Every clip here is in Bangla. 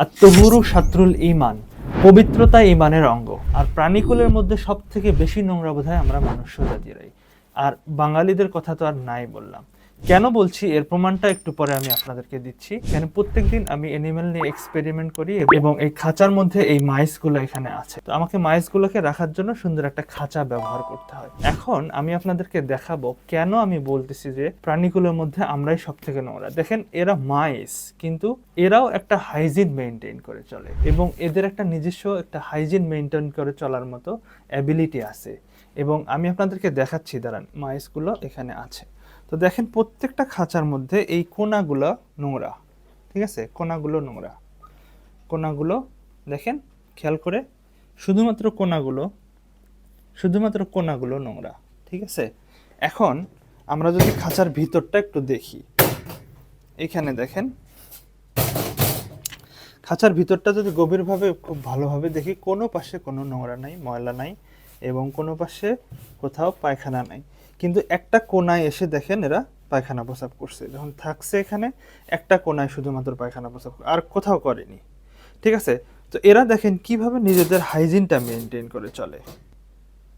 আর তহুরু শাত্রুল ইমান পবিত্রতা ইমানের অঙ্গ। আর প্রাণীকুলের মধ্যে সব থেকে বেশি নোংরা বোধ আমরা মনুষ্য জাতিরাই আর বাঙালিদের কথা তো আর নাই বললাম। কেন বলছি? এর প্রমাণটা একটু পরে আমি আপনাদেরকে দিচ্ছি। কেন প্রত্যেকদিন আমি অ্যানিমেল নিয়ে এক্সপেরিমেন্ট করি এবং এই খাঁচার মধ্যে এই মাইসগুলো এখানে আছে। তো আমাকে মাইসগুলোকে রাখার জন্য সুন্দর একটা খাঁচা ব্যবহার করতে হয়। এখন আমি আপনাদেরকে দেখাবো কেন আমি বলতেছি যে প্রাণীগুলোর মধ্যে আমরাই সব থেকে নোংরা। দেখেন, এরা মাইস, কিন্তু এরাও একটা হাইজিন মেনটেন করে চলে এবং এদের একটা নিজস্ব একটা হাইজিন মেনটেন করে চলার মতো অ্যাবিলিটি আছে। এবং আমি আপনাদেরকে দেখাচ্ছি, দাঁড়ান, মাইসগুলো এখানে আছে। তো দেখেন প্রত্যেকটা খাঁচার মধ্যে এই কোনাগুলো নোংরা, ঠিক আছে? কোনাগুলো নোংরা। কোনাগুলো দেখেন, খেয়াল করে, শুধুমাত্র কোনাগুলো শুধুমাত্র কোনাগুলো নোংরা, ঠিক আছে? এখন আমরা যদি খাঁচার ভিতরটা একটু দেখি। এখানে দেখেন, খাঁচার ভিতরটা যদি গভীরভাবে, খুব ভালোভাবে দেখি, কোনো পাশে কোনো নোংরা নাই, ময়লা নাই এবং কোনো পাশে কোথাও পায়খানা নাই। কিন্তু একটা কোনায় এসে দেখেন এরা পায়খানা প্রসাব করছে। যখন থাকছে এখানে একটা কোনায় শুধুমাত্র পায়খানা প্রসাব করে, আর কোথাও করেনি। ঠিক আছে? তো এরা দেখেন কীভাবে নিজেদের হাইজিনটা মেনটেন করে চলে।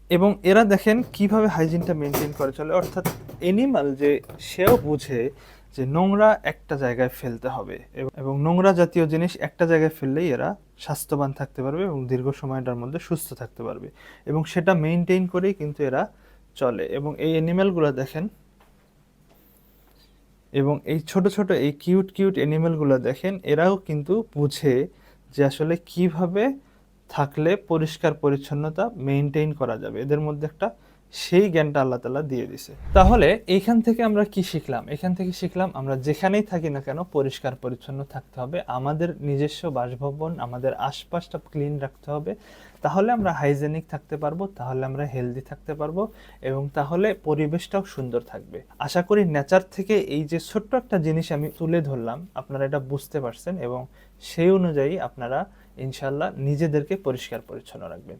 এবং এরা দেখেন কীভাবে হাইজিনটা মেনটেন করে চলে। অর্থাৎ এনিমাল যে সেও বুঝে যে নোংরা একটা জায়গায় ফেলতে হবে। এবং নোংরা জাতীয় জিনিস একটা জায়গায় ফেললেই এরা স্বাস্থ্যবান থাকতে পারবে এবং দীর্ঘ সময়টার মধ্যে সুস্থ থাকতে পারবে। এবং সেটা মেনটেন করেই কিন্তু এরা চলে এবং এই অ্যানিমেলগুলো দেখেন। এবং এই ছোট ছোট, এই কিউট কিউট অ্যানিমেলগুলো দেখেন, এরাও কিন্তু বুঝে যে আসলে কীভাবে থাকলে পরিষ্কার পরিচ্ছন্নতা মেনটেন করা যাবে। এদের মধ্যে একটা সেই জ্ঞানটা আল্লাহ তালা দিয়ে দিছে। তাহলে এইখান থেকে আমরা কি শিখলাম? এখান থেকে শিখলাম আমরা যেখানেই থাকি না কেন পরিষ্কার পরিচ্ছন্ন থাকতে হবে, আমাদের নিজস্ব বাসভবন, আমাদের আশপাশটা ক্লিন রাখতে হবে। তাহলে আমরা হাইজেনিক থাকতে পারব, তাহলে আমরা হেলদি থাকতে পারব এবং তাহলে পরিবেশটাও সুন্দর থাকবে। আশা করি নেচার থেকে এই যে ছোট্ট একটা জিনিস আমি তুলে ধরলাম, আপনারা এটা বুঝতে পারছেন এবং সেই অনুযায়ী আপনারা ইনশাল্লাহ নিজেদেরকে পরিষ্কার পরিচ্ছন্ন রাখবেন।